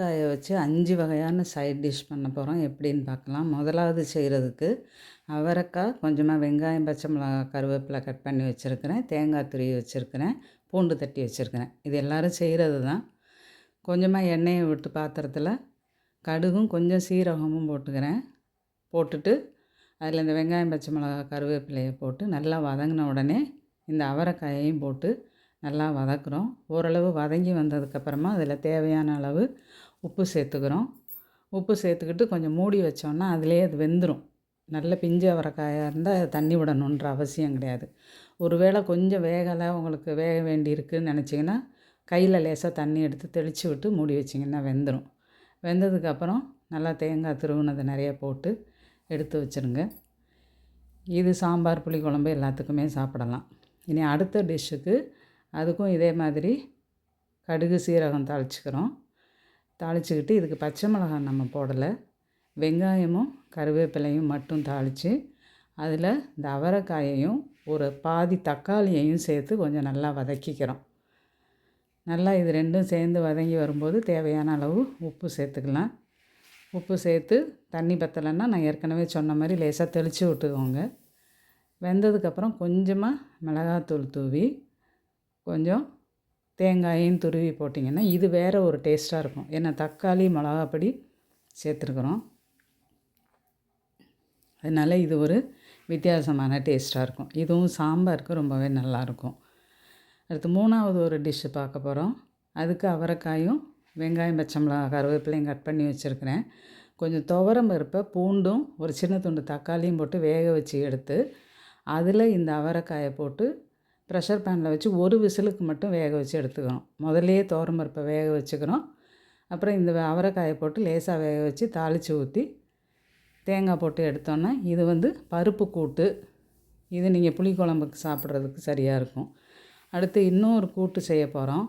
அவரைக்காயை வச்சு அஞ்சு வகையான சைட் டிஷ் பண்ண போகிறோம் எப்படின்னு பார்க்கலாம். முதலாவது செய்கிறதுக்கு அவரைக்காய் கொஞ்சமாக வெங்காயம் பச்சை மிளகா கருவேப்பிலை கட் பண்ணி வச்சுருக்கிறேன். தேங்காய் துருவி வச்சுருக்கிறேன். பூண்டு தட்டி வச்சுருக்கிறேன். இது எல்லோரும் செய்கிறது தான் கொஞ்சமாக எண்ணெயை விட்டு பாத்திரத்தில் கடுகும் கொஞ்சம் சீரகமும் போட்டுக்கிறேன். போட்டுட்டு அதில் இந்த வெங்காயம் பச்சை மிளகா கருவேப்பிலையை போட்டு நல்லா வதங்கின உடனே இந்த அவரைக்காயையும் போட்டு நல்லா வதக்குறோம். ஓரளவு வதங்கி வந்ததுக்கப்புறமா அதில் தேவையான அளவு உப்பு சேர்த்துக்கிறோம். உப்பு சேர்த்துக்கிட்டு கொஞ்சம் மூடி வச்சோன்னா அதுலேயே அது வெந்துடும் நல்ல பிஞ்சு அவரைக்காயாக இருந்தால் தண்ணி விடணுன்ற அவசியம் கிடையாது. ஒருவேளை கொஞ்சம் வேகலை உங்களுக்கு வேக வேண்டி இருக்குதுன்னு நினச்சிங்கன்னா கையில் லேசாக தண்ணி எடுத்து தெளித்து விட்டு மூடி வச்சிங்கன்னா வெந்துடும் வெந்ததுக்கப்புறம் நல்லா தேங்காய் துருவினது நிறைய போட்டு எடுத்து வச்சுருங்க. இது சாம்பார் புளி குழம்பு எல்லாத்துக்குமே சாப்பிடலாம். இனி அடுத்த டிஷ்ஷுக்கு அதுக்கும் இதே மாதிரி கடுகு சீரகம் தாளிச்சுக்கிறோம். தாளிச்சுக்கிட்டு இதுக்கு பச்சை மிளகாய் நம்ம போடலை. வெங்காயமும் கருவேப்பிலையும் மட்டும் தாளித்து அதில் இந்த அவரைக்காயையும் ஒரு பாதி தக்காளியையும் சேர்த்து கொஞ்சம் நல்லா வதக்கிக்கிறோம். நல்லா இது ரெண்டும் சேர்ந்து வதங்கி வரும்போது தேவையான அளவு உப்பு சேர்த்துக்கலாம். உப்பு சேர்த்து தண்ணி பத்தலைன்னா நான் ஏற்கனவே சொன்ன மாதிரி லேசாக தெளித்து விட்டுக்கோங்க. வெந்ததுக்கப்புறம் கொஞ்சமாக மிளகாத்தூள் தூவி கொஞ்சம் தேங்காயும் துருவி போட்டிங்கன்னா இது வேறு ஒரு டேஸ்ட்டாக இருக்கும். ஏன்னா தக்காளி மிளகாப்பொடி சேர்த்துருக்குறோம். அதனால் இது ஒரு வித்தியாசமான டேஸ்ட்டாக இருக்கும். இதுவும் சாம்பாருக்கு ரொம்பவே நல்லாயிருக்கும் அடுத்து மூணாவது ஒரு டிஷ்ஷு பார்க்க போகிறோம் அதுக்கு அவரைக்காயும் வெங்காயம் பச்சை மிளகா கருவேப்பிலையும் கட் பண்ணி வச்சுருக்கிறேன். கொஞ்சம் துவரம் பருப்பை பூண்டும் ஒரு சின்ன துண்டு தக்காளியும் போட்டு வேக வச்சு எடுத்து அதில் இந்த அவரைக்காயை போட்டு ப்ரெஷர் பேனில் வச்சு ஒரு விசிலுக்கு மட்டும் வேக வச்சு எடுத்துக்கணும். முதல்லையே துவரம் பருப்பை வேக வச்சுக்கிறோம் அப்புறம் இந்த அவரைக்காயை போட்டு லேசாக வேக வச்சு தாளித்து ஊற்றி தேங்காய் போட்டு எடுத்தோன்னா இது வந்து பருப்பு கூட்டு. இது நீங்கள் புளிக்குழம்புக்கு சாப்பிட்றதுக்கு சரியாக இருக்கும். அடுத்து இன்னொரு கூட்டு செய்ய போகிறோம்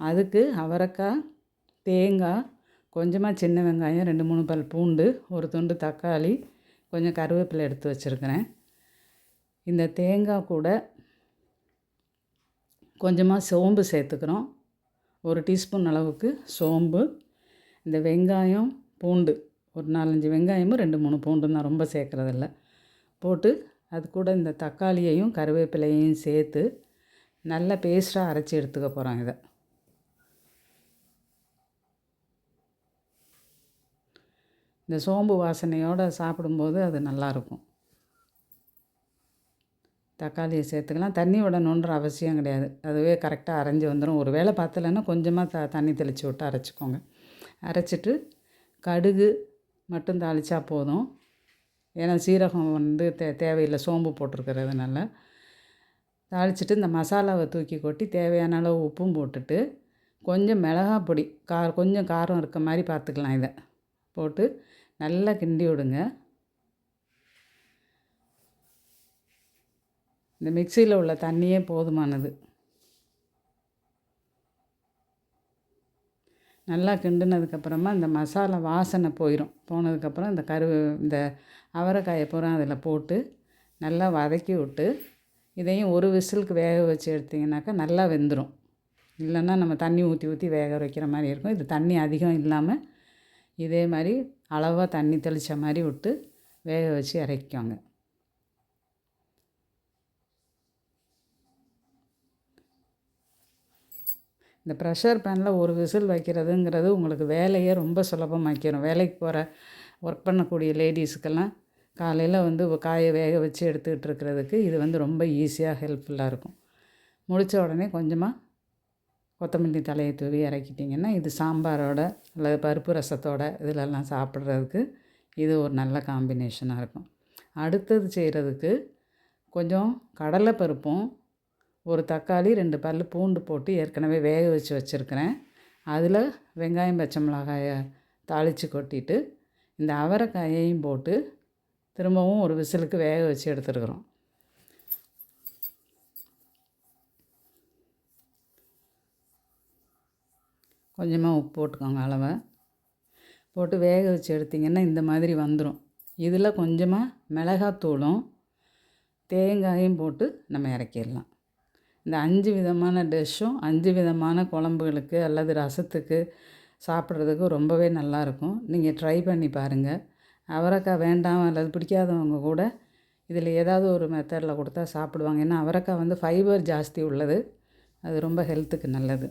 அதுக்கு அவரைக்காய் தேங்காய் கொஞ்சமாக சின்ன வெங்காயம் ரெண்டு மூணு பல் பூண்டு ஒரு துண்டு தக்காளி கொஞ்சம் கருவேப்பிலை எடுத்து வச்சுருக்கிறேன். இந்த தேங்காய் கூட கொஞ்சமாக சோம்பு சேர்த்துக்கிறோம். ஒரு டீஸ்பூன் அளவுக்கு சோம்பு இந்த வெங்காயம் பூண்டு. ஒரு நாலஞ்சு வெங்காயமும் ரெண்டு மூணு பூண்டு தான் ரொம்ப சேர்க்குறதில்ல. போட்டு அது கூட இந்த தக்காளியையும் கருவேப்பிலையும் சேர்த்து நல்ல பேஸ்ட்டாக அரைச்சி எடுத்துக்க போகிறோம் இதை. இந்த சோம்பு வாசனையோடு சாப்பிடும்போது அது நல்லாயிருக்கும் தக்காளியை சேர்த்துக்கலாம். தண்ணி விடணுன்ற அவசியம் கிடையாது. அதுவே கரெக்டாக அரைஞ்சி வந்துடும் ஒரு வேளை பார்த்தலன்னா கொஞ்சமாக த தண்ணி தெளித்து விட்டு அரைச்சிக்கோங்க. அரைச்சிட்டு கடுகு மட்டும் தாளித்தா போதும். ஏன்னா சீரகம் வந்து தே தேவையில்லை. சோம்பு போட்டிருக்கிறதுனால. தாளிச்சிட்டு இந்த மசாலாவை தூக்கி கொட்டி தேவையான அளவு உப்பும் போட்டுட்டு கொஞ்சம் மிளகா பொடி கார் கொஞ்சம் காரம் இருக்க மாதிரி பார்த்துக்கலாம் இதை. போட்டு நல்லா கிண்டி விடுங்க. இந்த மிக்சியில் உள்ள தண்ணியே போதுமானது. நல்லா கிண்டினதுக்கப்புறமா இந்த மசாலா வாசனை போயிடும் போனதுக்கப்புறம் இந்த கரு இந்த அவரைக்காயை பூரா அதில் போட்டு நல்லா வதக்கி விட்டு இதையும் ஒரு விசிலுக்கு வேக வச்சு எடுத்திங்கனாக்கா நல்லா வெந்துடும் இல்லைன்னா நம்ம தண்ணி ஊற்றி ஊற்றி வேக வைக்கிற மாதிரி இருக்கும். இது தண்ணி அதிகம் இல்லாமல் இதே மாதிரி அளவாக தண்ணி தெளித்த மாதிரி விட்டு வேக வச்சு இறக்கிக்கோங்க. இந்த ப்ரெஷர் பேனில் ஒரு விசில் வைக்கிறதுங்கிறது உங்களுக்கு வேலையை ரொம்ப சுலபமாக்கிடும் வேலைக்கு போகிற ஒர்க் பண்ணக்கூடிய லேடிஸுக்கெல்லாம் காலையில் வந்து காயை வேக வச்சு எடுத்துக்கிட்டு இருக்கிறதுக்கு இது வந்து ரொம்ப ஈஸியாக ஹெல்ப்ஃபுல்லாக இருக்கும். முடித்த உடனே கொஞ்சமாக கொத்தமல்லி தலையை தூவி இறக்கிட்டிங்கன்னா இது சாம்பாரோட அல்லது பருப்பு ரசத்தோட இதிலெல்லாம் சாப்பிட்றதுக்கு இது ஒரு நல்ல காம்பினேஷனாக இருக்கும். அடுத்தது செய்கிறதுக்கு கொஞ்சம் கடலைப்பருப்பும் ஒரு தக்காளி ரெண்டு பல் பூண்டு போட்டு ஏற்கனவே வேக வச்சு வச்சுருக்கிறேன். அதில் வெங்காயம் பச்சை மிளகாயை தாளித்து கொட்டிட்டு இந்த அவரைக்காயையும் போட்டு திரும்பவும் ஒரு விசிலுக்கு வேக வச்சு எடுத்துருக்குறோம். கொஞ்சமாக உப்பு போட்டுக்கோங்க அளவை. போட்டு வேக வச்சு எடுத்திங்கன்னா இந்த மாதிரி வந்துடும் இதில் கொஞ்சமாக மிளகாத்தூளும் தேங்காயும் போட்டு நம்ம இறக்கிடலாம். இந்த அஞ்சு விதமான டிஷ்ஷும் அஞ்சு விதமான குழம்புகளுக்கு அல்லது ரசத்துக்கு சாப்பிட்றதுக்கு ரொம்பவே நல்லாயிருக்கும். நீங்கள் ட்ரை பண்ணி பாருங்கள் அவரைக்காய் வேண்டாம் அல்லது பிடிக்காதவங்க கூட இதில் ஏதாவது ஒரு மெத்தடில் கொடுத்தா சாப்பிடுவாங்க. ஏன்னா அவரைக்காய் வந்து ஃபைபர் ஜாஸ்தி உள்ளது. அது ரொம்ப ஹெல்த்துக்கு நல்லது.